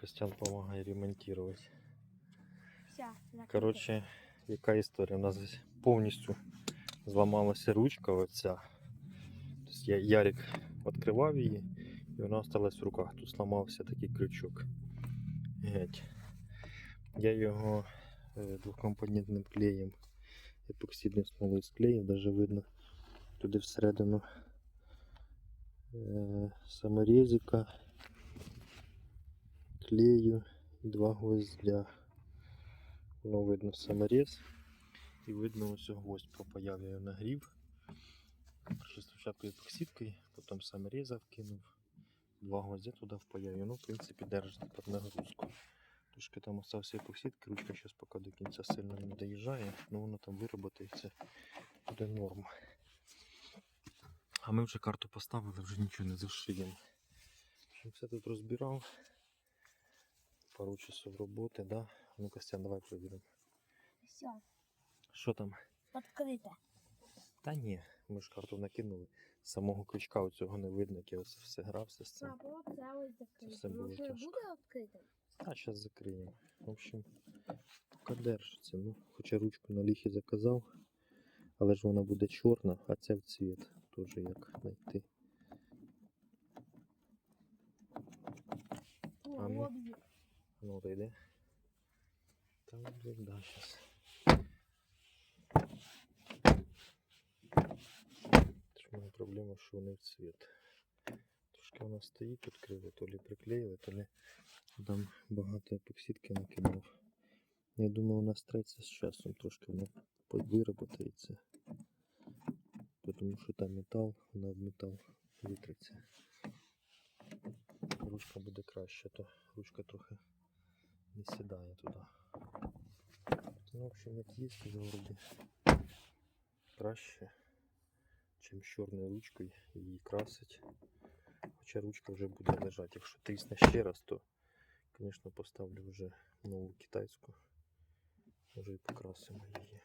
Костян допомагає ремонтувати. Коротше, яка історія? У нас здесь повністю зламалася ручка оця. Тобто я, Ярик відкривав її, і вона осталась в руках. Тут зламався такий крючок. Геть. Я його е, двохкомпонентним клеєм епоксидною смолою склеїв, навіть видно туди всередину е, саморезика, клею і два гвоздя. Воно видно саморез. І видно ось гвоздь пропаяв, я його нагрів. Спочатку епоксидкою, потім самореза вкинув. Два гвоздя туди впаяв. І воно, в принципі, держить під нагрузку. Трошки там остався епоксидки, ручка зараз поки до кінця сильно не доїжджає, але воно там вироботається, буде норм. А ми вже карту поставили, вже нічого не зашиємо. Все тут розбирав. Пару часов роботи, да? Ну, Костян, давай провіримо. Все, Що там? відкрите. Та ні, ми ж карту накинули. Самого крючка оцього не видно, як я ось все грався з цим. А, було це ось закрите. все було Може, тяжко. буде відкрите? А, зараз закриємо. В общем, поки держиться. Ну, хоча ручку на ліхі заказав, але ж вона буде чорна, а ця в цвіт. Теж як знайти. А ну. Ну, йде. Там вже да, зараз. Тож в проблема, що вони в цвіт. Трошки вона стоїть тут криво, то лі приклеїли, то лі там багато епоксидки накинув. Я думаю, вона стреться з часом, трошки вона вироботається. Тому що там метал, вона об метал витриться. Ручка буде краще, то ручка трохи не сідає туди. Ну, в общем, як є, вроді краще, чим чорною ручкою її красить. Хоча ручка вже буде лежати. Якщо трісне ще раз, то, звісно, поставлю вже нову китайську. Може і покрасимо її.